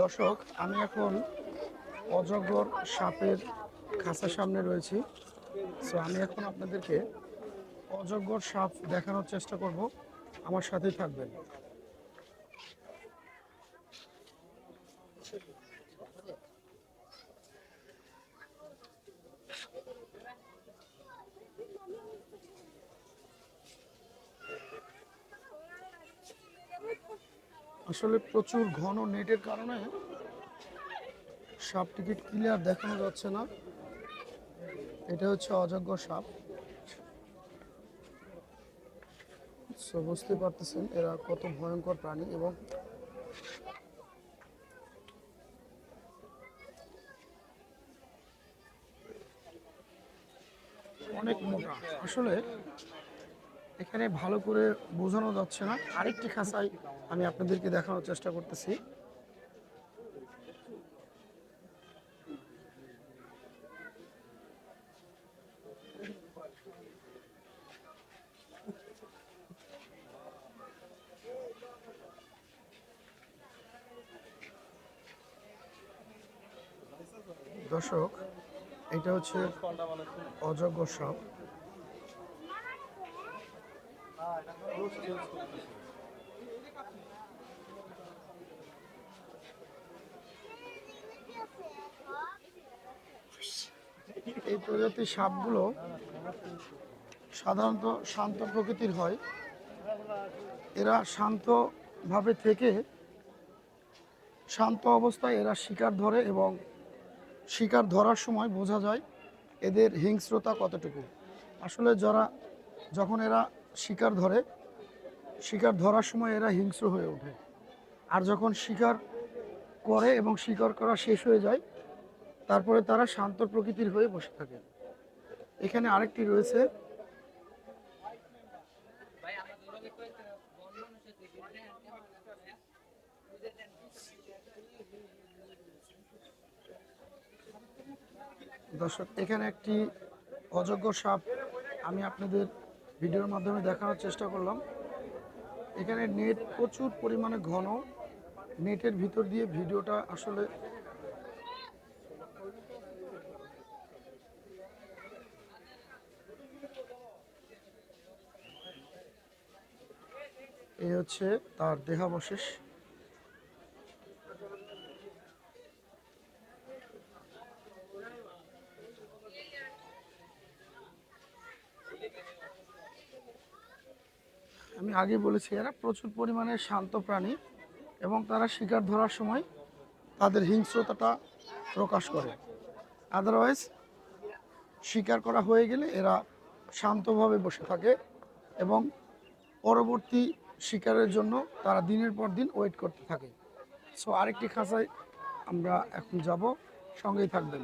দর্শক, আমি এখন অজগর সাপের খাঁচার সামনে রয়েছি। সো আমি এখন আপনাদেরকে অজগর সাপ দেখানোর চেষ্টা করব। আমার সাথেই থাকবেন। আসলে প্রচুর ঘন নেটের কারণে সাপ টিকিট ক্লিয়ার দেখানো যাচ্ছে না। এটা হচ্ছে অযোগ্য সাপ। সো বুঝতে পারতেছেন এরা কত ভয়ঙ্কর প্রাণী এবং অনেক মোটা। আসলে এখানে ভালো করে বোঝানো যাচ্ছে না। আরেকটি খাঁচাই আমি আপনাদেরকে দেখানোর চেষ্টা করতেছি। দর্শক, এটা হচ্ছে অযোগ্য সাপ এই প্রজাতির সাপগুলো সাধারণত শান্ত প্রকৃতির হয়। এরা শান্তভাবে থেকে শান্ত অবস্থায় এরা শিকার ধরে এবং শিকার ধরার সময় বোঝা যায় এদের হিংস্রতা কতটুকু। আসলে যারা যখন এরা শিকার ধরে, শিকার ধরার সময় এরা হিংস্র হয়ে ওঠে। আর যখন শিকার করে এবং শিকার করা শেষ হয়ে যায়, তারপরে তারা শান্ত প্রকৃতির হয়ে বসে থাকে। এখানে আরেকটি রয়েছে। দর্শক, এখানে একটি অযোগ্য সাপ, আমি আপনাদের ভিডিওর মাধ্যমে দেখানোর চেষ্টা করলাম। এখানে নেট প্রচুর পরিমাণে ঘন। নেটের ভিতর দিয়ে ভিডিওটা আসলে এই হচ্ছে তার দেহাবশেষ। আমি আগে বলেছি, এরা প্রচুর পরিমাণে শান্ত প্রাণী এবং তারা শিকার ধরার সময় তাদের হিংস্রতাটা প্রকাশ করে। আদারওয়াইজ শিকার করা হয়ে গেলে এরা শান্তভাবে বসে থাকে এবং পরবর্তী শিকারের জন্য তারা দিনের পর দিন ওয়েট করতে থাকে। সো আরেকটি খাঁচায় আমরা এখন যাব, সঙ্গেই থাকবেন।